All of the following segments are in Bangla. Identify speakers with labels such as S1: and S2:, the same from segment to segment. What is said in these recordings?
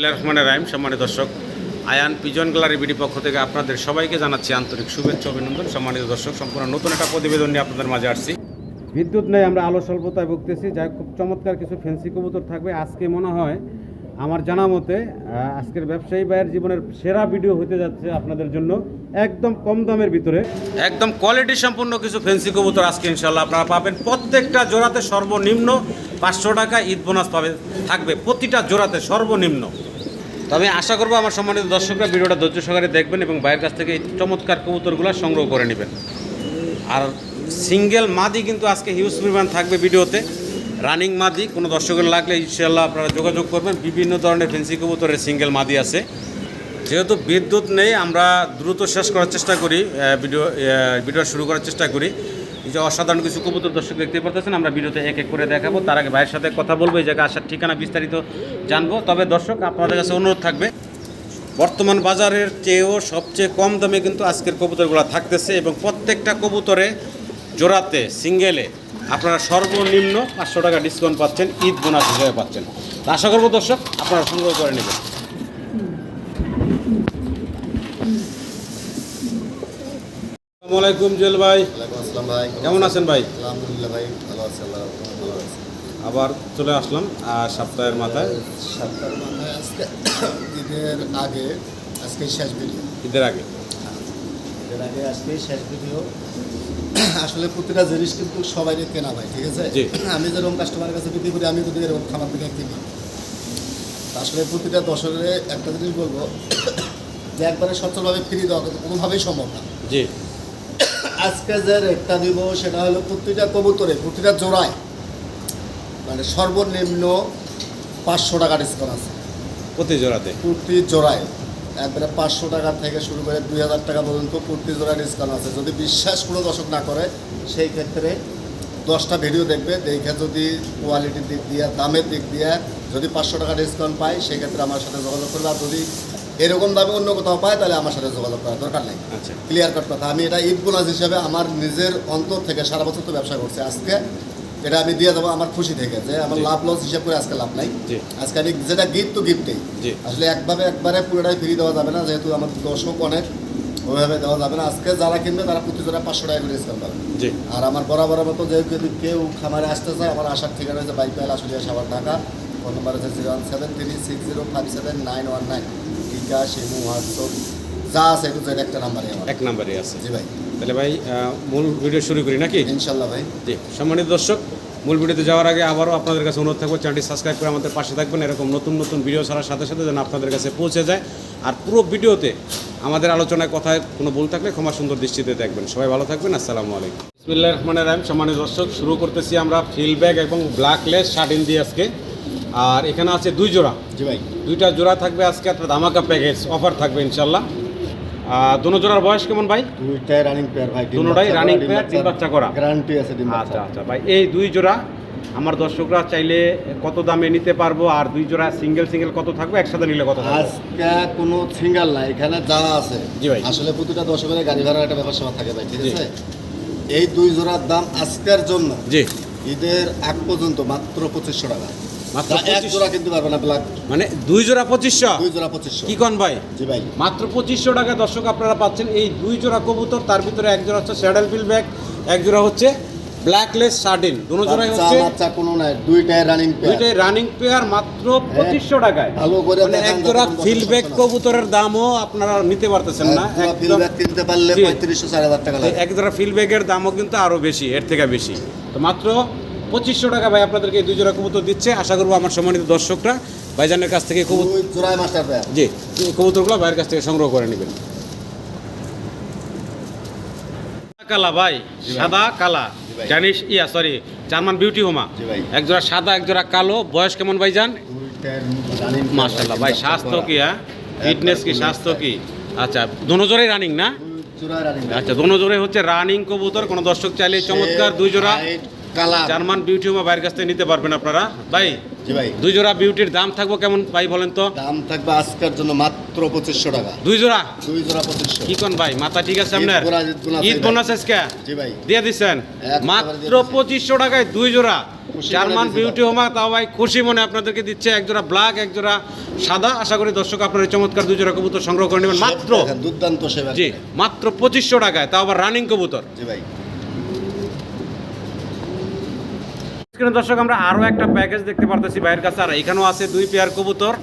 S1: রহমানের রাহিম, সম্মানিত দর্শক, আয়ান পিজন গ্যালারি বিডি পক্ষ থেকে আপনাদের সবাইকে জানাচ্ছি আন্তরিক শুভেচ্ছা, অভিনন্দন। সম্মানিত দর্শক, সম্পূর্ণ নতুন একটা প্রতিবেদন নিয়ে আপনাদের মাঝে আসছি। বিদ্যুৎ নেই, আমরা আলো স্বল্পতায় ভুগতেছি। যাই খুব চমৎকার কিছু ফ্যান্সি কবুতর থাকবে। আজকে মনে হয় আমার জানা মতে আজকের ব্যবসায়ী ভাইয়ের জীবনের সেরা ভিডিও হতে যাচ্ছে আপনাদের জন্য একদম কম দামের ভিতরে। একদম কোয়ালিটি সম্পূর্ণ কিছু ফেন্সি কবুতর আজকে ইনশাল্লাহ আপনারা পাবেন। প্রত্যেকটা জোড়াতে সর্বনিম্ন পাঁচশো টাকা ঈদ বোনাস পাবে, থাকবে প্রতিটা জোড়াতে সর্বনিম্ন। তো আমি আশা করব আমার সম্মানিত দর্শকরা ভিডিওটা ধৈর্য সহকারে দেখবেন এবং বাইরের কাছ থেকে এই চমৎকার কবুতরগুলো সংগ্রহ করে নেবেন। আর সিঙ্গেল মাদি কিন্তু আজকে হিউজ পরিমাণ থাকবে ভিডিওতে। রানিং মাদি, কোনো দর্শকের লাগলে ইনশাল্লাহ আপনারা যোগাযোগ করবেন। বিভিন্ন ধরনের ফেন্সি কবুতরের সিঙ্গেল মাদি আছে। যেহেতু বিদ্যুৎ নেই, আমরা দ্রুত শেষ করার চেষ্টা করি ভিডিও ভিডিও শুরু করার চেষ্টা করি। যে অসাধারণ কিছু কবুতর দর্শক দেখতে পারতেছেন, আমরা ভিডিওতে এক এক করে দেখাবো। তার আগে ভাইয়ের সাথে কথা বলব, এই জায়গায় আসার ঠিকানা বিস্তারিত জানব। তবে দর্শক, আপনাদের কাছে অনুরোধ থাকবে, বর্তমান বাজারের চেয়েও সবচেয়ে কম দামে কিন্তু আজকের কবুতরগুলো থাকতেছে এবং প্রত্যেকটা কবুতরে জোড়াতে, সিঙ্গেলে আপনারা সর্বনিম্ন পাঁচশো টাকা ডিসকাউন্ট পাচ্ছেন ঈদ বোনাস হিসেবে পাচ্ছেন। আশা করব দর্শক আপনারা সংগ্রহ করে নেবেন। আসসালামু আলাইকুম জুয়েল ভাই।
S2: ভাই।
S1: কেমন আছেন ভাই?
S2: আলহামদুলিল্লাহ ভাই ভালো আছি আল্লাহ ভালো আছি।
S1: আবার চলে আসলাম আর সপ্তাহের মাথায়?
S2: সাতটার মাথায় আজকে ঈদের আগে আজকে শেষ ভিডিও
S1: ঈদের আগে?
S2: ঈদের আগে আজকে শেষ ভিডিও আসলে প্রতিটা জিনিস কিন্তু সবাই কেনা ভাই ঠিক আছে। আমি যেরকম কাস্টমারের কাছে বিক্রি করি আমি যদি এরকম খাবার থেকে কিনি। আসলে প্রতিটা দশরে একটা জিনিস বলব যে একবারে সচ্ছলভাবে ফ্রি দেওয়া কিন্তু কোনোভাবেই সম্ভব না।
S1: জি।
S2: আজকে যে রেটটা দিব সেটা হলো প্রতিটা কবুতরে প্রতিটা জোড়ায় মানে সর্বনিম্ন পাঁচশো টাকা ডিসকাউন্ট আছে।
S1: প্রতি জোড়াতে?
S2: প্রতি জোড়ায়। একবারে পাঁচশো টাকা থেকে শুরু করে দুই হাজার টাকা পর্যন্ত প্রতি জোড়ায় ডিসকাউন্ট আছে। যদি বিশ্বাস কোনো দর্শক না করে সেই ক্ষেত্রে দশটা ভিডিও দেখবে দেখে যদি কোয়ালিটির দিক দিয়ে দামের দিক দিয়ে যদি পাঁচশো টাকা ডিসকাউন্ট পায় সেক্ষেত্রে আমার সাথে যোগাযোগ করবে। আর যদি এরকম দামে অন্য কোথাও পায় তাহলে আমার সাথে যোগাযোগ করার দরকার নেই।
S1: আচ্ছা।
S2: ক্লিয়ার কাট কথা। আমি এটা ঈদ বোনাস হিসাবে আমার নিজের অন্তর থেকে সারা বছর তো ব্যবসা করছি। আজকে এটা আমি দিয়ে দেবো আমার খুশি থেকে যে আমার। লাভ লস হিসাব করে আজকে লাভ নাই। আজকে আমি যেটা গিফট তো গিফটেই আসলে একভাবে একবারে পুরোটাই ফ্রি দেওয়া যাবে না যেহেতু আমার দর্শক অনেক ওইভাবে দেওয়া যাবে না। আজকে যারা কিনবে তারা প্রতি জোড়া পাঁচশো টাকা করে ডিসকাউন্ট পাবে। আর আমার বরাবর মতো যে যদি কেউ খামারে আসতে চায় আমার আসার ঠিকানা হচ্ছে বাইক পাইল আসলিয়া সাবার ঢাকা। ফোন নাম্বার হচ্ছে zero one seven three six zero five seven nine one nine. Imo WhatsApp. যা আছে একটু একটা নাম্বারই আমার।
S1: এক নাম্বারে আছে।
S2: জি ভাই।
S1: তাহলে ভাই মূল ভিডিও শুরু করি নাকি?
S2: ইনশাল্লাহ ভাই।
S1: জি সম্মানিত দর্শক মূল ভিডিওতে যাওয়ার আগে আবারও আপনাদের কাছে অনুরোধ থাকবে চ্যানেলটি সাবস্ক্রাইব করে আমাদের পাশে থাকবেন। এরকম নতুন নতুন ভিডিও ছাড়ার সাথে সাথে যেন আপনাদের কাছে পৌঁছে যায়। আর পুরো ভিডিওতে আমাদের আলোচনায় কথায় কোনো ভুল থাকলে ক্ষমা সুন্দর দৃষ্টিতে দেখবেন। সবাই ভালো থাকবেন আসসালামু আলাইকুম। বিসমিল্লাহ রহমানের রাহিম। সম্মানিত দর্শক শুরু করতেছি আমরা ফিল ব্যাগ এবং ব্ল্যাক লেস শার্টিন দিয়ে আজকে। আর এখানে আছে দুই জোড়া।
S2: জি ভাই।
S1: দুইটা জোড়া থাকবে আজকে একটা ধামাকা প্যাকেজ অফার থাকবে ইনশাল্লাহ দুনো জোড়ার বয়স কেমন ভাই?
S2: দুইটাই রানিং পেয়ার ভাই
S1: দুটোটাই running pair, ডিম বাচ্চা করা।
S2: গ্যারান্টি আছে ডিম
S1: আচ্ছা আচ্ছা ভাই এই দুই জোড়া আমার দর্শকরা চাইলে কত দামে নিতে পারব আর দুই জোড়া সিঙ্গেল সিঙ্গেল কত থাকবে? একসাথে নিলে কত
S2: আজকে কোনো সিঙ্গাল নাই এখানে যা আছে।
S1: জি ভাই।
S2: আসলে প্রতিটা দর্শকের গাড়ি ভাড়ার একটা ব্যাপার স্যাপার থাকে ভাই ঠিক। আছে? এই দুই জোড়ার দাম আজকের জন্য
S1: জি।
S2: ঈদের আগ পর্যন্ত মাত্র পঁচিশশো টাকা।
S1: মাত্র
S2: এক জোড়া কিনতে পারবে না ব্ল্যাক
S1: মানে দুই জোড়া পঁচিশশো?
S2: দুই জোড়া পঁচিশশো।
S1: কি কন ভাই?
S2: জি ভাই।
S1: মাত্র পঁচিশশো টাকা দর্শক আপনারা পাচ্ছেন এই দুই জোড়া কবুতর তার ভিতরে এক জোড়া হচ্ছে স্যাডেল ফিল ব্যাগ এক জোড়া হচ্ছে ব্ল্যাকলেস শার্টিন দুটো জোড়াই হচ্ছে
S2: বাচ্চা কোনো নাই দুইটাই রানিং
S1: দুইটাই রানিং পেয়ার মাত্র পঁচিশশো টাকায়।
S2: ভালো করে
S1: মানে এক জোড়া কবুতরের দামও আপনারা নিতে পারতেছেন না একদম
S2: ফিলব্যাক কিনতে পারলে টাকা লাগে।
S1: এক জোড়া দামও কিন্তু আরও বেশি এর থেকে বেশি। তো মাত্র পঁচিশশো টাকা ভাই আপনাদেরকে এই দুই জোড়া কবুতর দিচ্ছে। আশা করব আমার সম্মানিত দর্শকরা ভাইজানের কাছ থেকে কবুতর জি কবুতরগুলো ভাইয়ের কাছ থেকে সংগ্রহ করে নেবেন। কালা ভাই সাদা কালা। জানিস ইয়া সরি জার্মান বিউটি হোমা
S2: জি
S1: এক জোড়া সাদা এক জোড়া কালো। বয়স কেমন ভাই স্বাস্থ্য কি হ্যাঁ? ফিটনেস কি স্বাস্থ্য কি? আচ্ছা দোনো রানিং না। আচ্ছা দোনো হচ্ছে রানিং কবুতর। কোনো দর্শক চাইলে চমৎকার দুই জোড়া
S2: কালার।
S1: জার্মান বিউটি হোমা ভাইয়ের কাছ থেকে নিতে পারবেন আপনারা। ভাই
S2: জি ভাই।
S1: দুই জোড়া বিউটির দাম থাকব কেমন ভাই বলেন তো?
S2: দাম থাকবে আজকের জন্য মাত্র পঁচিশশো টাকা।
S1: দুই জোড়া?
S2: দুই জোড়া পঁচিশশো।
S1: কি কোন ভাই? মাথা ঠিক আছে আপনার?
S2: ঈদ বোনাস,
S1: আজকে?
S2: জি ভাই।
S1: দিয়ে দিচ্ছেন মাত্র পঁচিশশো টাকায় দুই জোড়া। জার্মান
S2: মনে
S1: বিউটি হোমা তাও ভাই খুশি মনে আপনাদেরকে দিচ্ছে। এক জোড়া ব্ল্যাক এক জোড়া সাদা। আশা করি দর্শক আপনার এই চমৎকার দুই জোড়া কবুতর সংগ্রহ করে নেবেন। মাত্র
S2: দুর্দান্ত সেবা।
S1: জি মাত্র পঁচিশশো টাকায় তাও আবার রানিং কবুতর।
S2: জি ভাই।
S1: স্ক্রিনে দর্শক আমরা আরও একটা প্যাকেজ দেখতে পারতেছি ভাইয়ের কাছে। আর এখানেও আছে দুই পেয়ার কবুতর।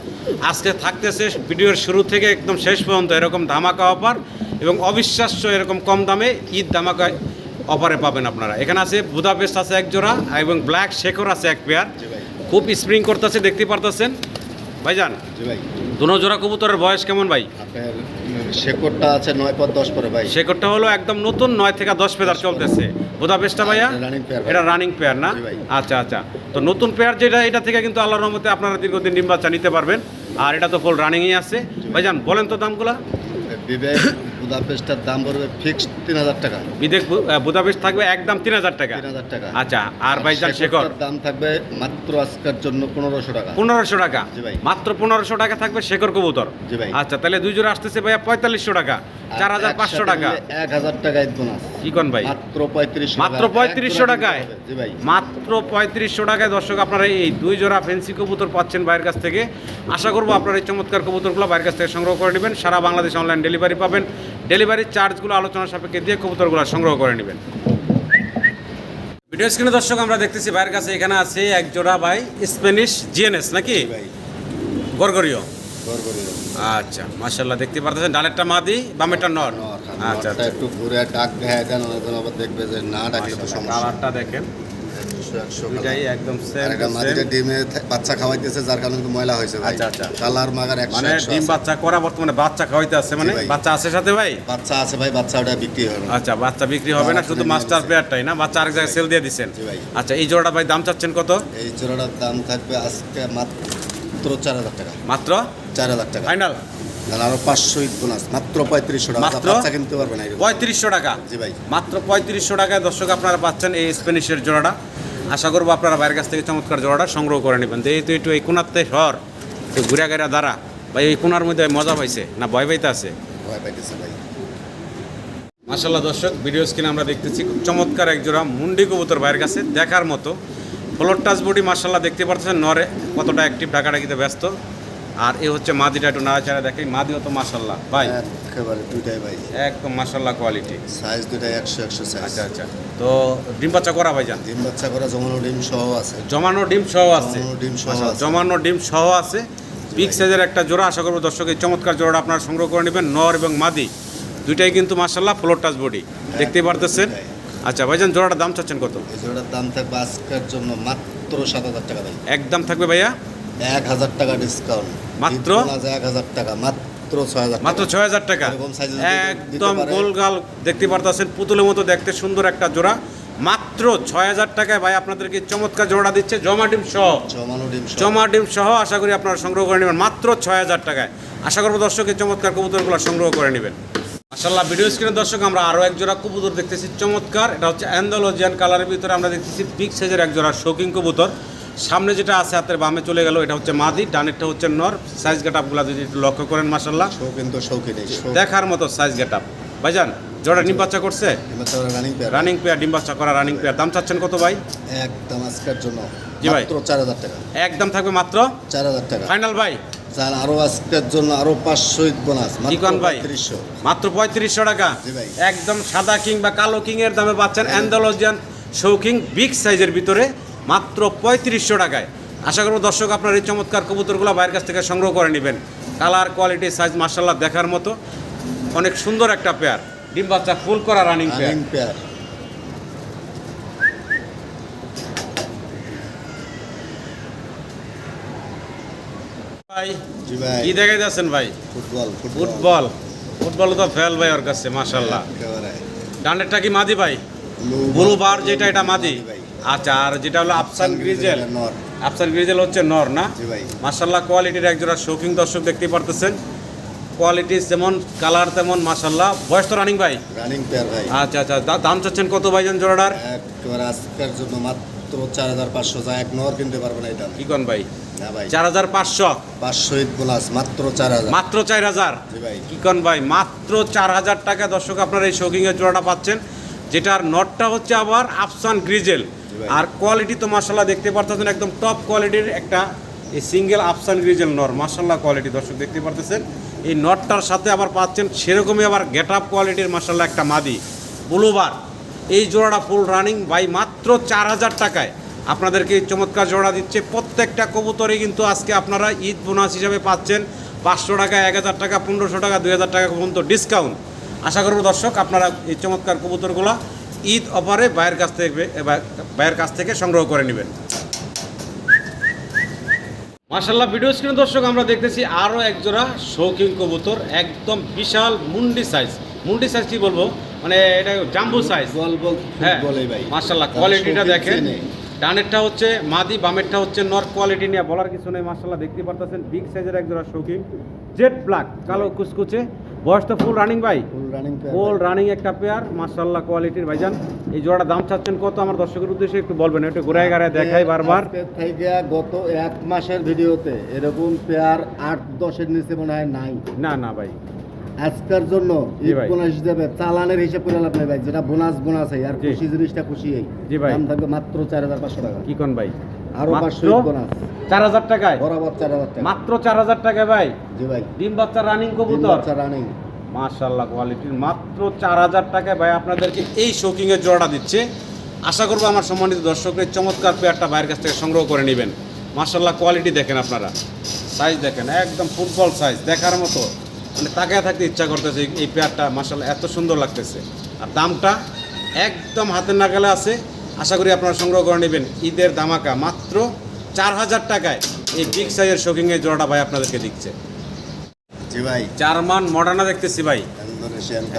S1: আজকে থাকতেছে ভিডিওর শুরু থেকে একদম শেষ পর্যন্ত এরকম ধামাকা অফার এবং অবিশ্বাস্য এরকম কম দামে ঈদ ধামাকা অফারে পাবেন আপনারা। এখানে আছে বুদাপেস্ট আছে এক জোড়া এবং ব্ল্যাক শেখর আছে এক পেয়ার খুব স্প্রিং করতেছে দেখতে পারতেছেন। ভাইজান দুনো জোড়া কবুতরের বয়স কেমন ভাই?
S2: শেকড়টা আছে নয় পর দশ পরে ভাই।
S1: শেকড়টা হলো একদম নতুন নয় থেকে দশ পেয়ার চলতেছে। বুদাপেস্টটা ভাইয়া?
S2: এটা
S1: রানিং পেয়ার না? আচ্ছা আচ্ছা। তো নতুন পেয়ার যেটা এটা থেকে কিন্তু আল্লাহর রহমতে আপনারা দীর্ঘদিন ডিম বাচ্চা নিতে পারবেন। আর এটা তো ফুল রানিংই আছে। ভাইজান বলেন তো দামগুলা।
S2: বিবেক বুদাপেস্টার দাম পড়বে ফিক্সড তিন হাজার টাকা।
S1: বিদেশ বুদাপেস্ট থাকবে একদম তিন হাজার টাকা।
S2: তিন হাজার টাকা।
S1: আচ্ছা আর ভাইজান শেখর?
S2: দাম থাকবে মাত্র আজকের জন্য পনেরোশো টাকা।
S1: পনেরোশো টাকা?
S2: জি ভাই।
S1: মাত্র পনেরোশো টাকা থাকবে শেখর কবুতর?
S2: জি ভাই।
S1: আচ্ছা তাহলে দুই জোড়া আসতেছে ভাইয়া পঁয়তাল্লিশশো টাকা। চার হাজার পাঁচশো টাকা।
S2: এক হাজার টাকা বোনাস।
S1: কি কোন ভাই?
S2: মাত্র পঁয়ত্রিশশো
S1: মাত্র 3500 টাকায়?
S2: জি ভাই।
S1: মাত্র পঁয়ত্রিশশো টাকায় দর্শক আপনারা এই দুই জোড়া ফেন্সি কবুতর পাচ্ছেন বাইরের কাছ থেকে। আশা করব আপনারা এই চমৎকার কবুতরগুলো বাইরের কাছ থেকে সংগ্রহ করে নেবেন। সারা বাংলাদেশ অনলাইন ডেলিভারি পাবেন। ডেলিভারি চার্জগুলো আলোচনা সাপেক্ষে দিয়ে কবুতরগুলো সংগ্রহ করে নেবেন। ভিডিও স্ক্রিনে দর্শক আমরা দেখতেছি ভাইয়ের কাছে এখানে আছে এক জোড়া ভাই স্প্যানিশ জিএনএস নাকি?
S2: গড়গড়ি
S1: আচ্ছা মাশাল্লাহ দেখতে পারতেছেন। ডালেরটা মাদি বামেরটা নর? আচ্ছা
S2: আচ্ছা
S1: আচ্ছা।
S2: একটু ঘুরে ডাক দেয় দেন দেখবে যে না ডাকলে তো সমস্যা।
S1: দেখেন। একদম সেম
S2: ডিমে বাচ্চা খাওয়াইতেছে যার কারণে কিন্তু ময়লা হয়েছে ভাই।
S1: আচ্ছা, আচ্ছা।
S2: কালার মাগার
S1: মানে ডিম বাচ্চা করা বর্তমানে বাচ্চা খাওয়াইতে আছে মানে? বাচ্চা আছে সাথে ভাই?
S2: বাচ্চা আছে ভাই বাচ্চা ওটা বিক্রি হবে।
S1: আচ্ছা বাচ্চা বিক্রি হবে না শুধু মাস্টার। পেয়ারটাই না? বাচ্চা আরেক জায়গায় সেল দিয়ে দিচ্ছেন আচ্ছা এই জোড়াটা ভাই দাম চাচ্ছেন কত?
S2: এই জোড়াটার দাম থাকবে আজকে মাত্র চার হাজার টাকা।
S1: মাত্র?
S2: চার হাজার টাকা।
S1: ফাইনাল?
S2: আরও পাঁচশো বোনাস মাত্র পঁয়ত্রিশশো টাকা।
S1: মাত্র?
S2: কিনতে
S1: পঁয়ত্রিশশো টাকা?
S2: জি ভাই।
S1: মাত্র পঁয়ত্রিশশো টাকায় দর্শক আপনারা পাচ্ছেন এই স্প্যানিশের জোড়াটা। আশা করব আপনারা বাইরের কাছ থেকে চমৎকার জোড়াটা সংগ্রহ করে নেবেন। যেহেতু একটু এই কোনাতে শহর তো ঘুরা গেরা দ্বারা ভাই এই কোনার মধ্যে মজা পাইছে না ভয় পাইতে আছে?
S2: ভয় পাইতেছে ভাই।
S1: মাসাল্লাহ দর্শক ভিডিও স্ক্রিনে আমরা দেখতেছি খুব চমৎকার এক জোড়া মুন্ডি কবুতর বাইরের কাছে দেখার মতো। ফ্লোর টাচ বডি মাসাল্লাহ দেখতে পাচ্ছেন নরে কতটা অ্যাক্টিভ ঢাকা ঢাকিতে ব্যস্ত। আর এ হচ্ছে মাদিটা একটু নাড়াচাড়া দেখে মাদিও তো মাসাল্লাহ ভাই?
S2: একেবারে দুইটাই ভাই।
S1: একদম মাসাল্লাহ কোয়ালিটি
S2: সাইজ দুইটাই একশো একশো সাইজ
S1: আচ্ছা আচ্ছা। তো ডিম বাচ্চা করা ভাইজান?
S2: ডিম বাচ্চা করা জমানো ডিম সহ আছে।
S1: জমানো ডিম সহ আছে।
S2: জমানো ডিম সহ আছে।
S1: জমানো ডিম সহ আছে। বিগ সাইজের একটা জোড়া আশা করব দর্শক এই চমৎকার জোড়াটা আপনারা সংগ্রহ করে নেবেন। নর এবং মাদি দুইটাই কিন্তু মাসাল্লাহ ফ্লোর টাচ বডি দেখতেই পারতেছেন? আচ্ছা ভাইজান জোড়াটার দাম চাচ্ছেন কত?
S2: জোড়ার দাম থাকবে আজকের জন্য মাত্র সাত হাজার টাকা ভাই।
S1: একদম থাকবে ভাইয়া?
S2: এক হাজার টাকা ডিসকাউন্ট
S1: মাত্র?
S2: এক হাজার টাকা মাত্র ছয় হাজার
S1: মাত্র ছয় হাজার টাকা। একদম গোলগাল দেখতে পারতেছেন পুতুলের মতো দেখতে সুন্দর একটা জোড়া। মাত্র ছয় হাজার টাকায় ভাই আপনাদেরকে চমৎকার জোড়া দিচ্ছে জমা ডিম সহ।
S2: ডিম সহ।
S1: জমা ডিম সহ আশা করি আপনারা সংগ্রহ করে নেবেন। মাত্র ছয় হাজার টাকায়। আশা করব দর্শকের চমৎকার কবুতরগুলো সংগ্রহ করে নেবেন। মাসাল্লাহ ভিডিও স্ক্রিনে দর্শক আমরা আরও এক জোড়া কবুতর দেখতেছি চমৎকার। এটা হচ্ছে অ্যান্ডোলজিয়ান কালারের ভিতরে আমরা দেখতেছি বিগ সাইজের এক জোড়া শৌকিং কবুতর। সামনে যেটা আছে হাতের বামে চলে গেল এটা হচ্ছে মাদি ডানেরটা হচ্ছে নর। সাইজ গেট আপগুলো যদি একটু লক্ষ্য করেন মাসাল্লাহ
S2: শৌখিন তো শৌখিন
S1: দেখার মতো সাইজ গেট আপ ভাইজান জোড়া ডিম বাচ্চা করছে?
S2: রানিং পেয়ার
S1: রানিং পেয়ার ডিম বাচ্চা করা রানিং পেয়ার দাম চাচ্ছেন কত ভাই?
S2: একদম আজকের জন্য।
S1: জি ভাই।
S2: মাত্র চার হাজার টাকা।
S1: একদম থাকবে মাত্র?
S2: চার হাজার টাকা।
S1: ফাইনাল ভাই।
S2: যার আরও আজকের জন্য আরও পাঁচশো বোনাস
S1: কি কন ভাই? মাত্র পঁয়ত্রিশশো টাকা। একদম সাদা কিং বা কালো কিং এর দামে পাচ্ছেন অ্যান্ডালোজিয়ান শৌকিং বিগ সাইজের ভিতরে। মাত্র পঁয়ত্রিশশো টাকায়। আশা করব দর্শক আপনার এই চমৎকার কবুতরগুলো বাইরের কাছ থেকে সংগ্রহ করে নেবেন। কালার কোয়ালিটি সাইজ মার্শাল্লাহ দেখার মতো। অনেক সুন্দর একটা পেয়ার। ডিম বাচ্চা ফুল করা রানিং পেয়ার। ভাই
S2: ভাই।
S1: কি দেখে যাচ্ছেন ভাই?
S2: Football
S1: football. ফুটবল। তো ফেল ভাই ওর কাছে ডানেরটা কি মাদি ভাই? ব্লু বার যেটা এটা মাদি
S2: ভাই।
S1: আচ্ছা আর যেটা হলো আফসান গ্রিজেল।
S2: নর।
S1: আফসান গ্রিজেল হচ্ছে নর না?
S2: জি ভাই।
S1: মার্শাল্লাহ কোয়ালিটির একজোড়া শৌখিন দর্শক দেখতে পারতেছেন। কোয়ালিটি যেমন কালার তেমন মাসাল্লাহ বয়স তো রানিং ভাই?
S2: রানিং পেয়ার ভাই।
S1: আচ্ছা আচ্ছা দাম চাচ্ছেন কত ভাইজান জোড়াটার?
S2: আজকের জন্য মাত্র চার হাজার পাঁচশো যা এক নর কিনতে পারব না এটা
S1: কি কন ভাই? চার হাজার পাঁচশো?
S2: পাঁচশো বোনাস মাত্র চার হাজার।
S1: মাত্র চার হাজার? কি কন ভাই মাত্র চার হাজার টাকা দর্শক আপনারা এই শৌকিংয়ের জোড়াটা পাচ্ছেন। যেটার নটটা হচ্ছে আবার আফসান গ্রিজেল। আর কোয়ালিটি তো মাসাল্লাহ দেখতে পারতেছেন, একদম টপ কোয়ালিটির একটা এই সিঙ্গেল আফসান গ্রিজেল নর। মাসাল্লাহ কোয়ালিটি দর্শক দেখতে পারতেছেন। এই নটটার সাথে আবার পাচ্ছেন সেরকমই আবার গেট আপ কোয়ালিটির মাসাল্লাহ একটা মাদি। ব্লুবার, এই জোড়াটা ফুল রানিং বাই মাত্র চার হাজার টাকায়। আপনাদেরকে চমৎকার জোড়া দিচ্ছে। প্রত্যেকটা কবুতরে কিন্তু আজকে আপনারা ঈদ বোনাস হিসাবে পাচ্ছেন। পাঁচশো টাকা, এক হাজার টাকা, পনেরোশো টাকা, দুই হাজার টাকা পর্যন্ত ডিসকাউন্ট আশা করব দর্শক, আপনারা এই চমৎকার কবুতরগুলো ঈদ অফারে বাইরের কাছ থেকে বাইরের কাছ থেকে সংগ্রহ করে নেবেন। মার্শাল্লাহ ভিডিও স্ক্রিন দর্শক আমরা দেখতেছি আরও একজোড়া শৌখিন কবুতর একদম বিশাল মুন্ডি সাইজ মুন্ডি সাইজ কি বলব? মানে এটা জাম্বু সাইজ
S2: বল বল
S1: হ্যাঁ মার্শাল্লাহ কোয়ালিটিটা দেখেন। ডানেরটা হচ্ছে মাদি বামেরটা হচ্ছে নর। কোয়ালিটি নিয়ে বলার কিছু নেই মার্শাল্লাহ দেখতে পারতেছেন। বিগ সাইজের এক জোড়া শৌখিন। জেট ব্ল্যাক কালো কুচকুচে। বয়স তো ফুল রানিং ভাই।
S2: ফুল রানিং
S1: ফুল রানিং একটা পেয়ার মার্শাল্লাহ কোয়ালিটির ভাইজান। এই জোড়াটা দাম চাচ্ছেন কত? আমার দর্শকের উদ্দেশ্যে একটু বলবেন একটু ঘুরায় গাড়ায় দেখাই বারবার।
S2: গত এক মাসের ভিডিওতে এরকম পেয়ার আট দশের নিচে মনে হয় নাই।
S1: না না ভাই।
S2: আজকের জন্য। বোনাস হিসেবে চালানের হিসাব করে লাভ নেই ভাই। যেটা বোনাস বোনাস আর। খুশি জিনিসটা খুশি এই। দাম থাকবে মাত্র চার হাজার পাঁচশো টাকা।
S1: কি কোন ভাই? আরও
S2: পাঁচশো বোনাস।
S1: চার হাজার টাকায়?
S2: বরাবর চার হাজার টাকা।
S1: মাত্র চার হাজার টাকায় ভাই?
S2: জি ভাই।
S1: ডিম বাচ্চা রানিং কবুতর?
S2: বাচ্চা রানিং
S1: মাশাল্লাহ কোয়ালিটির মাত্র চার হাজার টাকায় ভাই আপনাদেরকে এই শৌকিংয়ের জোড়াটা দিচ্ছে। আশা করব আমার সম্মানিত দর্শকদের চমৎকার পেয়ারটা বাইরের কাছ থেকে সংগ্রহ করে নেবেন। মাশাল্লাহ কোয়ালিটি দেখেন আপনারা। সাইজ দেখেন একদম ফুটবল সাইজ দেখার মতো। মানে তাকায় থাকতে ইচ্ছা করতেছে এই- পেয়ারটা মাশাল্লাহ এত সুন্দর লাগতেছে। আর দামটা একদম হাতের নাগালে আছে। আশা করি আপনারা সংগ্রহ করে নেবেন। ঈদের দামাকা মাত্র চার হাজার টাকায় এই বিগ সাইজের শৌকিংয়ের জোড়াটা ভাই আপনাদেরকে দিচ্ছে।
S2: জি ভাই।
S1: জার্মান মডার্না দেখতেছি ভাই।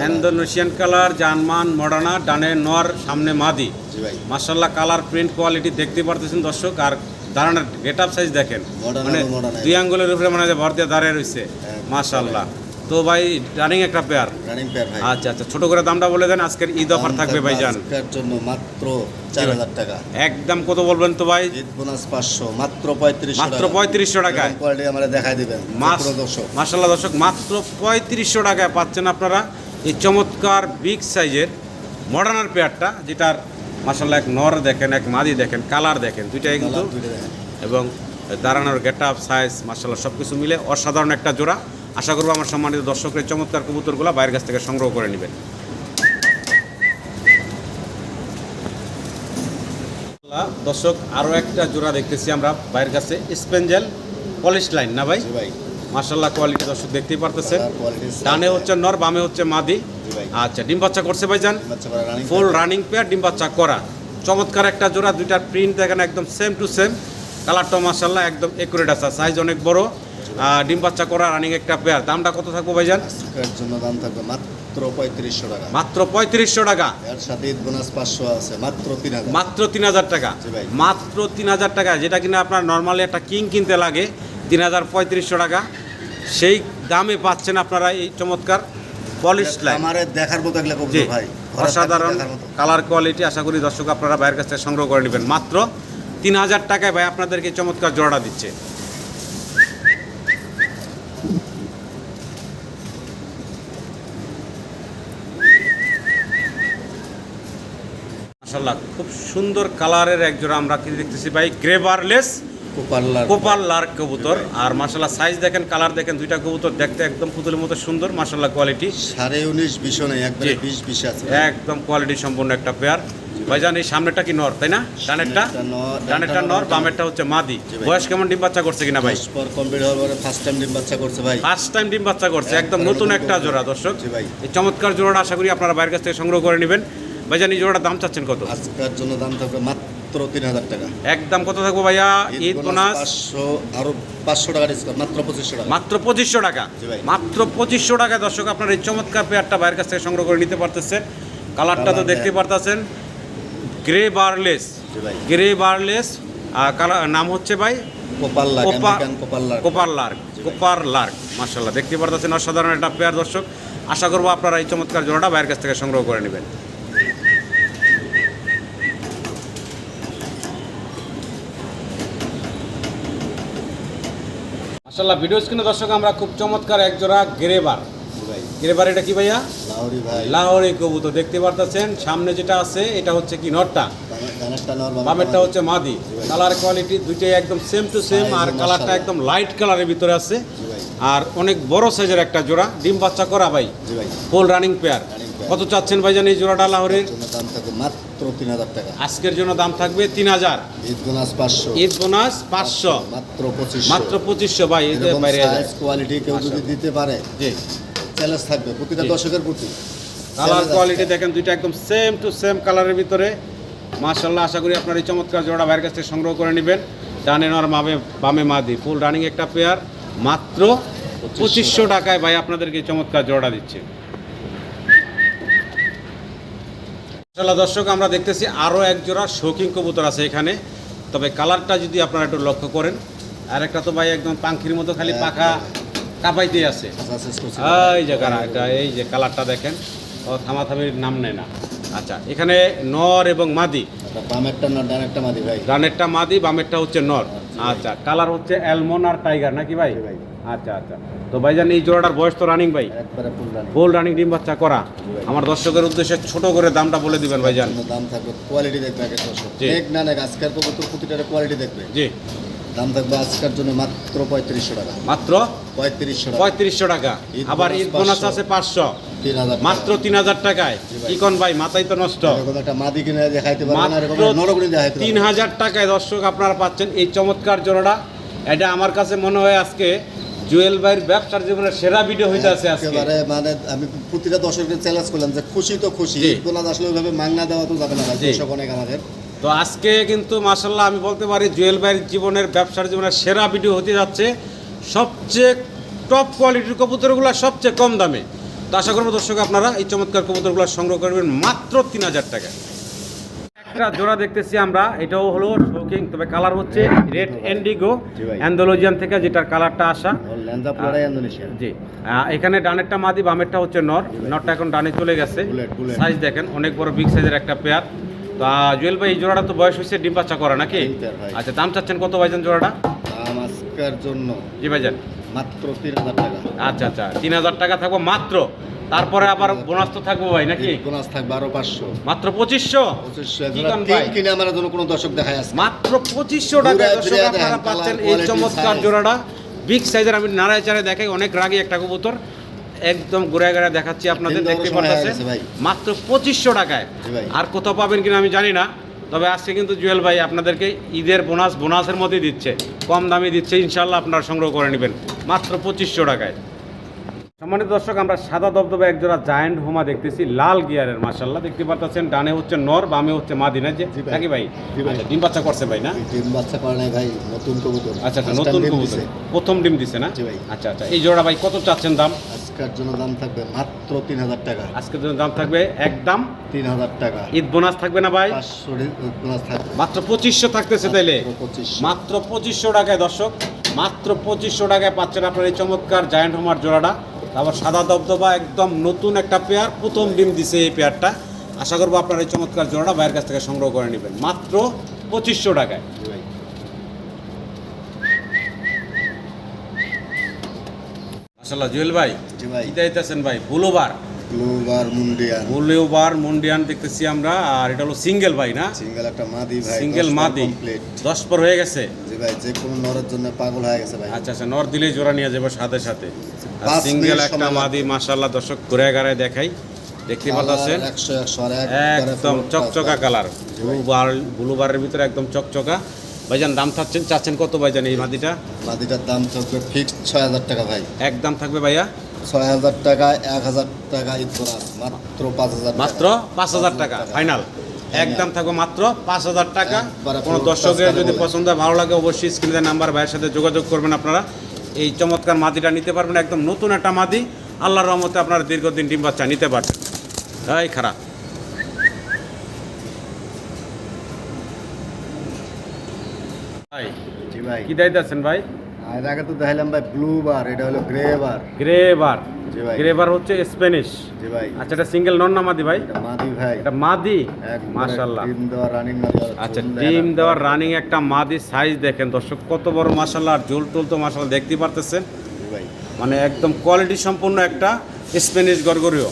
S2: Indonesian colour.
S1: জার্মান মডার্না ডানে নর সামনে মাদি।
S2: ভাই।
S1: মার্শাল্লাহ কালার প্রিন্ট কোয়ালিটি দেখতে পারতেছেন দর্শক। আর দাঁড়ানোর গেট আপ সাইজ দেখেন মানে দুই আঙ্গুলের উপরে মানে ভর দিয়ে দাঁড়িয়ে রয়েছে।
S2: হ্যাঁ,
S1: মাশাল্লাহ তো ভাই রানিং একটা পেয়ার
S2: রানিং পেয়ার ভাই।
S1: আচ্ছা আচ্ছা ছোট করে দামটা বলে দেন আজকের ঈদ অফার থাকবে ভাই জান
S2: আজকের জন্য মাত্র চার হাজার টাকা।
S1: একদম কত বলবেন তো ভাই?
S2: ঈদ বোনাস পাঁচশো মাত্র পঁয়ত্রিশ
S1: মাত্র পঁয়ত্রিশশো টাকায়।
S2: কোয়ালিটি আমরা দেখাই দিবেন
S1: মাস
S2: পুরো দর্শক।
S1: মার্শাল্লাহ দর্শক মাত্র পঁয়ত্রিশশো টাকায় পাচ্ছেন আপনারা এই চমৎকার বিগ সাইজের মডার্নার পেয়ারটা যেটার মার্শাল্লাহ এক নর দেখেন এক মাদি দেখেন কালার দেখেন দুইটাই কিন্তু। এবং দাঁড়ানোর গেট আপ সাইজ মার্শাল্লাহ সব কিছু মিলে অসাধারণ একটা জোড়া। আশা করব আমার সম্মানিত দর্শকের চমৎকার কবুতরগুলো বাইরের কাছ থেকে সংগ্রহ করে নেবেন। দর্শক আরও একটা জোড়া দেখতেছি আমরা বাইরের কাছে। স্পেঞ্জেল পলিশ লাইন না ভাই?
S2: ভাই।
S1: মার্শাল্লাহ কোয়ালিটি দর্শক দেখতেই পারতেছেন। ডানে হচ্ছে নর বামে হচ্ছে মাদি। আচ্ছা ডিম বাচ্চা করছে
S2: ভাই যান
S1: ফুল রানিং পেয়ার ডিম বাচ্চা করা। চমৎকার একটা জোড়া দুইটার প্রিন্ট দেখেন একদম সেম টু সেম কালারটা মার্শাল্লাহ একদম একুরেট আছে। সাইজ অনেক বড়। ডিম বাচ্চা করা রানিং একটা পেয়ার দামটা কত থাকব ভাইজান?
S2: আজকের জন্য দাম থাকবে মাত্র পঁয়ত্রিশশো টাকা।
S1: মাত্র পঁয়ত্রিশশো টাকা।
S2: এর সাথে ঈদ বোনাস পাঁচশো আছে মাত্র তিন হাজার।
S1: মাত্র তিন হাজার টাকা।
S2: জি ভাই।
S1: মাত্র তিন হাজার টাকা। যেটা কিনা আপনার নর্মালি একটা কিং কিনতে লাগে তিন হাজার পঁয়ত্রিশশো টাকা। সেই দামে পাচ্ছেন আপনারা এই চমৎকার পলিশ লাইন
S2: আমারে দেখার মতো এগুলো
S1: জি।
S2: কবুতর ভাই
S1: অসাধারণ। কালার কোয়ালিটি আশা করি দর্শক আপনারা বাইরের কাছ থেকে সংগ্রহ করে নেবেন। মাত্র তিন হাজার টাকায় ভাই আপনাদেরকে চমৎকার জোড়া দিচ্ছে। মাশাল্লাহ খুব সুন্দর কালারের এক জোড়া আমরা কি দেখতেছি ভাই গ্রেভারলেস
S2: কোপাল্লার।
S1: কবুতর। আর মাশাল্লাহ সাইজ দেখেন কালার দেখেন দুইটা কবুতর দেখতে একদম পুতুলের মতো সুন্দর মাশাল্লাহ কোয়ালিটি
S2: সাড়ে উনিশ নেই একবারে বিশ বিশ আছে
S1: একদম কোয়ালিটি সম্পূর্ণ একটা পেয়ার ভাইজান এই সামনেটা কি নর তাই না? ডানেরটা? ডানেরটা নর বামেরটা হচ্ছে মাদি। বয়স কেমন ডিম বাচ্চা করছে কিনা ভাই?
S2: কমপ্লিট হওয়ার পরে ফার্স্ট টাইম ডিম বাচ্চা করছে ভাই।
S1: ফার্স্ট টাইম ডিম বাচ্চা করছে একদম নতুন
S2: নতুন
S1: একটা জোড়া দর্শক। এই চমৎকার জোড়াটা আশা করি আপনারা বাইরের কাছ থেকে সংগ্রহ করে নেবেন। ভাইজান এই জোড়াটার দাম চাচ্ছেন কত?
S2: আজকের জন্য দাম থাকবে মাত্র তিন হাজার টাকা।
S1: একদম কত থাকব ভাইয়া? ঈদ বোনাস
S2: পাঁচশো আরও পাঁচশো টাকা ডিসকাউন্ট মাত্র পঁচিশশো টাকা।
S1: মাত্র পঁচিশশো টাকা?
S2: জি ভাই।
S1: মাত্র পঁচিশশো টাকা। দর্শক আপনার এই চমৎকার পেয়ারটা বাইরের কাছ থেকে সংগ্রহ করে নিতে পারতেছেন কালারটা তো দেখতে পারতেছেন। গ্রে বারলেস
S2: জি ভাই।
S1: গ্রে বারলেস কালার নাম হচ্ছে ভাই? কোপার লার্ক কোপার লার্ক মার্শাল্লাহ দেখতে পারতেছেন অসাধারণ একটা পেয়ার দর্শক। আশা করব আপনারা এই চমৎকার জোড়াটা বাইরের কাছ থেকে সংগ্রহ করে নেবেন। মার্শাল্লাহ ভিডিও স্ক্রিনে দর্শক আমরা খুব চমৎকার এক জোড়া গেরেবার। গেরেবার এটা কি ভাইয়া? লাহোরি কবুতর দেখতে পারতেছেন? সামনে যেটা আছে এটা হচ্ছে কি নটটা? বামেরটা হচ্ছে মাদি। কালার কোয়ালিটি দুইটাই একদম সেম টু সেম আর কালারটা একদম লাইট কালারের ভিতরে আছে। আর অনেক বড় সাইজের একটা জোড়া ডিম বাচ্চা করা ভাই।
S2: ভাই।
S1: ফুল রানিং পেয়ার কত চাচ্ছেন ভাইজান এই জোড়াটা লাহোরের?
S2: মাত্র তিন হাজার টাকা।
S1: আজকের জন্য দাম থাকবে তিন হাজার।
S2: ঈদ বোনাস পাঁচশো।
S1: ঈদ বোনাস পাঁচশো।
S2: মাত্র পঁচিশ
S1: মাত্র পঁচিশশো ভাই ঈদের বাইরে
S2: কোয়ালিটি কেউ যদি দিতে পারে
S1: জি।
S2: চ্যালেঞ্জ থাকবে প্রতিটা। দর্শকের প্রতি।
S1: কালার কোয়ালিটি দেখেন দুইটা একদম সেম টু সেম কালারের ভিতরে। মাশাল্লাহ আশা করি আপনার এই চমৎকার জোড়া বাইরের কাছ থেকে সংগ্রহ করে নেবেন। ডানে নর মামে বামে মাদি। ফুল রানিং একটা পেয়ার মাত্র পঁচিশশো। টাকায় ভাই আপনাদেরকে চমৎকার জোড়া দিচ্ছে। মাশাল্লাহ দর্শক আমরা দেখতেছি আরও এক জোড়া শৌখিন কবুতর আছে এখানে। তবে কালারটা যদি আপনারা একটু লক্ষ্য করেন আর একটা তো ভাই একদম পাখির মতো খালি পাখা কাপাইতেই আছে।
S2: আচ্ছা, শেষ করছি।
S1: এই যে কারা এই যে কালারটা দেখেন ও থামাথামির নাম নেয় না। আচ্ছা এখানে নর এবং মাদি।
S2: একটা বামেরটা নর ডানেরটা মাদি ভাই।
S1: ডানেরটা মাদি বামেরটা হচ্ছে নর। আচ্ছা কালার হচ্ছে অ্যালমন আর টাইগার নাকি ভাই?
S2: ভাই।
S1: আচ্ছা আচ্ছা। তো ভাইজান এই জোড়াটার বয়স তো রানিং ভাই।
S2: ফুল রানিং
S1: ডিম বাচ্চা করা। আমার দর্শকের উদ্দেশ্যে ছোট করে দামটা বলে দিবেন ভাইজান।
S2: দাম থাকবে কোয়ালিটি দেখবে আগে এক না নেক আজকের কবুতর প্রতিটার কোয়ালিটি দেখবে।
S1: জি।
S2: দাম থাকবে আজকের জন্য মাত্র পঁয়ত্রিশশো টাকা।
S1: মাত্র?
S2: পঁয়ত্রিশশো
S1: পঁয়ত্রিশশো টাকা। আবার
S2: বোনাস
S1: ঈদ বোনাস আছে পাঁচশো। মাত্র তিন হাজার টাকায়।
S2: ভাই।
S1: কি কোন ভাই মাথায় তো নষ্ট।
S2: একটা মাদি কিনে দেখাইতে
S1: মাত্র তিন হাজার টাকায় দর্শক আপনারা পাচ্ছেন এই চমৎকার জোড়াটা। এটা আমার কাছে মনে হয় আজকে জুয়েল ভাইয়ের ব্যবসার জীবনের সেরা ভিডিও হইতে আছে আজকে।
S2: মানে আমি প্রতিটা দর্শককে চ্যালেঞ্জ করলাম যে খুশি তো খুশি বোনাস আসলে ওইভাবে মাংনা দেওয়া তো যাবে না। দর্শক অনেক আমাদের।
S1: তো আজকে কিন্তু মাসাল্লাহ আমি বলতে পারি জুয়েল ভাইয়ের জীবনের ব্যবসার জীবনের সেরা ভিডিও হতে যাচ্ছে। সবচেয়ে টপ কোয়ালিটির কবুতরগুলো সবচেয়ে কম দামে। তো আশা করব দর্শক আপনারা এই চমৎকার কবুতরগুলো সংগ্রহ করবেন মাত্র তিন হাজার টাকা একটা জোড়া দেখতেছি আমরা এটাও হলো শৌকিং তবে কালার হচ্ছে রেড এন্ডিগো অ্যান্ডোলজিয়ান থেকে যেটার কালারটা আসা। জি। এখানে ডানেরটা মাদি বামেরটা হচ্ছে নর। নরটা এখন ডানে চলে গেছে। সাইজ দেখেন অনেক বড় বিগ সাইজের একটা পেয়ার তো জুয়েল ভাই এই জোড়াটা তো বয়স হয়েছে ডিম বাচ্চা করা নাকি। আচ্ছা দাম চাচ্ছেন কত ভাইজান জোড়াটা?
S2: দাম আজকের জন্য।
S1: জি ভাইজান।
S2: মাত্র তিন হাজার টাকা।
S1: আচ্ছা আচ্ছা তিন হাজার টাকা থাকব মাত্র। তারপরে আবার বোনাস তো থাকব ভাই নাকি?
S2: ঈদ বোনাস থাকবে আরও পাঁচশো।
S1: মাত্র পঁচিশশো?
S2: কিনে আমার জন্য কোনো দর্শক দেখায় আসবে
S1: মাত্র পঁচিশশো টাকা দর্শক আপনারা পাচ্ছেন এই চমৎকার জোড়াটা। বিগ সাইজের আমি নাড়ায় দেখাই অনেক রাগে একটা কবুতর। একদম ঘুরে ঘুরে দেখাচ্ছি আপনাদের দেখতে
S2: হয়ে ভাই।
S1: মাত্র পঁচিশশো টাকায়। আর কোথাও পাবেন কিনা আমি জানি না তবে আজকে কিন্তু জুয়েল ভাই আপনাদেরকে ঈদের বোনাস বোনাসের মধ্যেই দিচ্ছে। কম দামে দিচ্ছে ইনশাল্লাহ আপনারা সংগ্রহ করে নেবেন। মাত্র পঁচিশশো টাকায়। সম্মানিত দর্শক আমরা সাদা দবদবে একজোড়া জায়ান্ট হোমা দেখতেছি লাল গিয়ারের মাসাল্লাহ দেখতে পাচ্ছেন ডানে হচ্ছে নর বামে হচ্ছে মাদিনা যে। নাকি ভাই? আচ্ছা, ডিম বাচ্চা করছে ভাই না?
S2: ডিম বাচ্চা করে নাই ভাই নতুন কবুতর।
S1: আচ্ছা আচ্ছা নতুন কবুতর। প্রথম ডিম দিছে না?
S2: জি ভাই।
S1: আচ্ছা আচ্ছা এই জোড়া ভাই কত চাচ্ছেন দাম?
S2: আজকের জন্য দাম থাকবে মাত্র তিন হাজার টাকা।
S1: আজকের জন্য দাম থাকবে একদম
S2: তিন হাজার টাকা।
S1: ঈদ বোনাস থাকবে না ভাই?
S2: বোনাস থাকবে।
S1: মাত্র পঁচিশশো থাকতেছে তাইলে? মাত্র পঁচিশশো টাকায় দর্শক মাত্র পঁচিশশো টাকায় পাচ্ছেন আপনার এই চমৎকার জায়ান্ট হোমার জোড়াটা। তারপর সাদা দবদবা একদম নতুন একটা পেয়ার প্রথম ডিম দিছে এই পেয়ারটা। আশা করব আপনার এই চমৎকার জোড়াটা বাইরের কাছ থেকে সংগ্রহ করে নেবেন। মাত্র পঁচিশশো টাকায়। জুয়েল ভাই
S2: ভাই।
S1: কি ভাই? বুলোবার।
S2: গ্লোবার মুন্ডিয়ান।
S1: বুলোবার মুন্ডিয়ান দেখতেছি আমরা আর এটা হলো সিঙ্গেল ভাই না?
S2: সিঙ্গেল একটা মাদি ভাই
S1: সিঙ্গেল মাদি।
S2: কমপ্লিট
S1: দশ পর হয়ে গেছে?
S2: জি ভাই যে কোনো নরের জন্য পাগল হয়ে গেছে ভাই।
S1: আচ্ছা আচ্ছা নর দিলেই জোড়া নিয়ে যাব সাথে সাথে। সিঙ্গেল একটা। মাদি মাশাল্লাহ দর্শক ঘুরে গাড়ায় দেখাই। দেখতে পাচ্ছেন? একদম চকচকা কালার। ব্লু বার ব্লু বারের ভিতরে একদম চকচকা। ভাইজান দাম চাচ্ছেন চাচ্ছেন কত ভাইজান এই মাদিটা?
S2: মাদিটার দাম থাকবে ফিক্সড ছয় হাজার টাকা ভাই।
S1: একদম থাকবে ভাইয়া?
S2: ছয় হাজার টাকা এক হাজার টাকা মাত্র পাঁচ হাজার
S1: মাত্র পাঁচ হাজার টাকা ফাইনাল। একদম থাকবে মাত্র পাঁচ হাজার টাকা। কোনো দর্শকের যদি পছন্দ ভালো লাগে অবশ্যই স্ক্রিনের নাম্বার ভাইয়ের সাথে যোগাযোগ করবেন আপনারা। এই চমৎকার মাদিটা নিতে পারবেন একদম নতুন একটা মাদি। আল্লাহর রহমতে আপনারা দীর্ঘদিন ডিম বাচ্চা নিতে পারবেন। তাই খারাপ ভাই কি দায়িত্ব আছেন ভাই?
S2: আগে তো দেখালাম ভাই ব্লু বার এটা হলো গ্রে বার জি ভাই।
S1: গ্রেবার হচ্ছে স্প্যানিশ
S2: জি ভাই।
S1: আচ্ছা এটা সিঙ্গেল নন না মাদি ভাই?
S2: এটা মাদি ভাই।
S1: এটা মাদি?
S2: একবারে ডিম দেওয়া রানিং
S1: আচ্ছা ডিম রানিং একটা মাদি সাইজ দেখেন দর্শক কত বড় আর টোল তো দেখতে পারতেছেন।
S2: ভাই।
S1: মানে একদম কোয়ালিটি সম্পূর্ণ একটা স্প্যানিশ গরগরীয়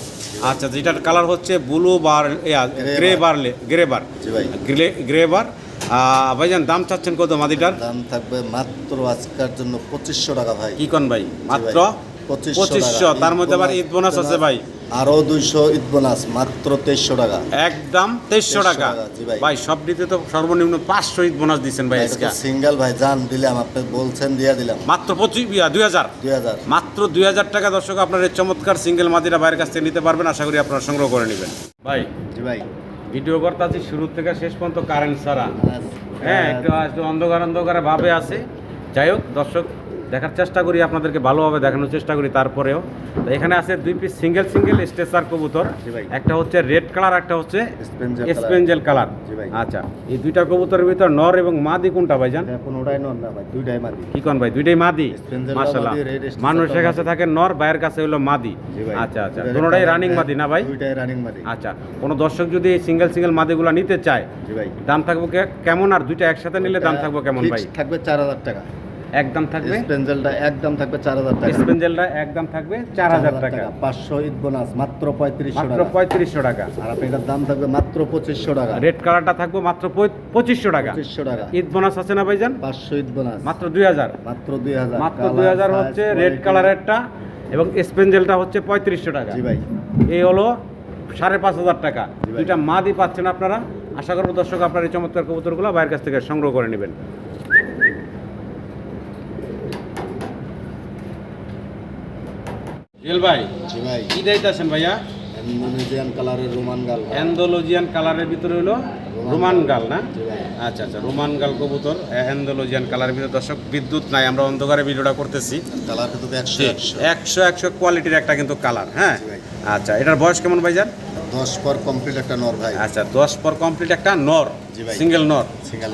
S1: আচ্ছা যেটার কালার হচ্ছে blue bar grey bar grey bar grey grey bar ভাইজান দাম চাচ্ছেন কত মাদিটার?
S2: দাম থাকবে মাত্র আজকের জন্য পঁচিশশো টাকা ভাই।
S1: কি কন ভাই? মাত্র?
S2: পঁচিশশো
S1: তার মধ্যে আবার ঈদ বোনাস আছে ভাই।
S2: আরও দুইশো ঈদ বোনাস মাত্র তেইশশো টাকা।
S1: একদম তেইশশো টাকা।
S2: ভাই।
S1: সব দিতে তো সর্বনিম্ন পাঁচশো ঈদ বোনাস দিচ্ছেন ভাই আজকে।
S2: সিঙ্গেল ভাই যান দিলাম আপনি বলছেন দিয়ে দিলাম।
S1: মাত্র পঁচিশ দুই হাজার?
S2: দুই হাজার।
S1: মাত্র দুই হাজার টাকা দর্শক আপনার এই চমৎকার সিঙ্গেল মাদিরা বাইরের কাছ থেকে নিতে পারবেন। আশা করি আপনারা সংগ্রহ করে নেবেন। ভাই
S2: জি ভাই।
S1: ভিডিও করতে আছি শুরু থেকে শেষ পর্যন্ত কারেন্ট ছাড়া। হ্যাঁ একটু অন্ধকার অন্ধকার অন্ধকারে ভাবে আছে। যাই হোক দর্শক দেখার চেষ্টা করি আপনাদেরকে ভালোভাবে দেখানোর চেষ্টা করি তারপরেও। তো এখানে আছে দুই পিস সিঙ্গেল সিঙ্গেল স্টেসার কবুতর। একটা হচ্ছে রেড কালার একটা হচ্ছে স্পেঞ্জেল কালার। আচ্ছা এই দুইটা কবুতরের ভিতর নর এবং মাদি কোনটা ভাইজান?
S2: এখন ওটাই নন না ভাই দুইটাই মাদি।
S1: কি কোন ভাই? দুইটাই মাদি? মাশাআল্লাহ। মানুষের কাছে থাকে নর ভাইয়ের কাছে হলো মাদি। আচ্ছা আচ্ছা।
S2: colour
S1: রানিং মাদি না ভাই?
S2: দুইটাই রানিং মাদি।
S1: আচ্ছা কোনো দর্শক যদি সিঙ্গেল সিঙ্গেল মাদিগুলো নিতে চায় দাম থাকবে কেমন? আর দুইটা একসাথে নিলে দাম থাকবে কেমন ভাই?
S2: থাকবে চার হাজার টাকা।
S1: একদম থাকবে?
S2: স্পেঞ্জেলটা একদম থাকবে চার হাজার টাকা।
S1: স্পেঞ্জেলটা একদম থাকবে চার হাজার টাকা।
S2: পাঁচশো ঈদ বোনাস মাত্র পঁয়ত্রিশশো
S1: মাত্র পঁয়ত্রিশশো টাকা।
S2: আর আপনি এটার দাম থাকবে মাত্র পঁচিশশো টাকা।
S1: রেড কালারটা থাকবে মাত্র পঁচিশশো টাকা।
S2: পঁচিশশো টাকা।
S1: ঈদ বোনাস আছে না ভাইজান?
S2: পাঁচশো ঈদ বোনাস।
S1: মাত্র দুই হাজার।
S2: মাত্র দুই হাজার।
S1: মাত্র দুই হাজার হচ্ছে রেড কালারেরটা এবং স্পেঞ্জেলটা হচ্ছে পঁয়ত্রিশশো টাকা।
S2: জি ভাই।
S1: এই হলো সাড়ে পাঁচ হাজার টাকা। দুইটা মাদি পাচ্ছেন আপনারা। আশা করব দর্শক আপনার এই চমৎকার কবুতরগুলো বাইরের কাছ থেকে সংগ্রহ করে নেবেন। ভাই
S2: জি ভাই।
S1: কি ভাইয়া?
S2: কালারের রোমান গাল
S1: অ্যান্ডোলজিয়ান কালারের ভিতরে হলো রোমান গাল। না? আচ্ছা আচ্ছা রোমান গাল কবুতর অ্যান্ডোলজিয়ান কালারের ভিতরে। দর্শক বিদ্যুৎ নাই আমরা অন্ধকারে ভিডিওটা করতেছি।
S2: কালার কিন্তু একশো একশো।
S1: একশো কোয়ালিটির একটা কিন্তু কালার হ্যাঁ। আচ্ছা এটার বয়স কেমন ভাইজান?
S2: দশ পর কমপ্লিট একটা নর ভাই।
S1: আচ্ছা দশ পর কমপ্লিট একটা নর। সিঙ্গেল নর।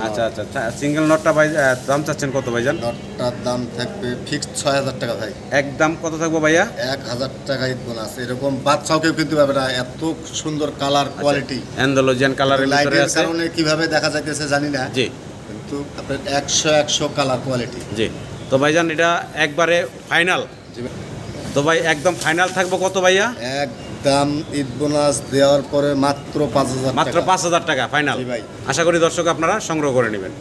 S1: আচ্ছা আচ্ছা সিঙ্গেল নরটা ভাই দাম চাচ্ছেন কত ভাইজান?
S2: নটটার দাম থাকবে ফিক্সড ছয় হাজার টাকা ভাই।
S1: একদম কত থাকব ভাইয়া?
S2: এক হাজার টাকা ঈদ বোনাস এরকম বাচ্চাও কেউ কিন্তু পারবে না। এত সুন্দর কালার কোয়ালিটি
S1: অ্যান্ডোলজিয়ান ভিতরে
S2: লাইটের কারণে কীভাবে দেখা যাইতেছে জানি না।
S1: জি।
S2: কিন্তু আপনার একশো একশো কালার কোয়ালিটি
S1: জি। তো ভাইজান এটা একবারে ফাইনাল তো ভাই একদম ফাইনাল থাকব কত ভাইয়া?
S2: একদম ঈদ বোনাস দেওয়ার পরে মাত্র পাঁচ হাজার
S1: মাত্র পাঁচ হাজার টাকা ফাইনাল
S2: ভাই।
S1: আশা করি দর্শক আপনারা সংগ্রহ করে নেবেন।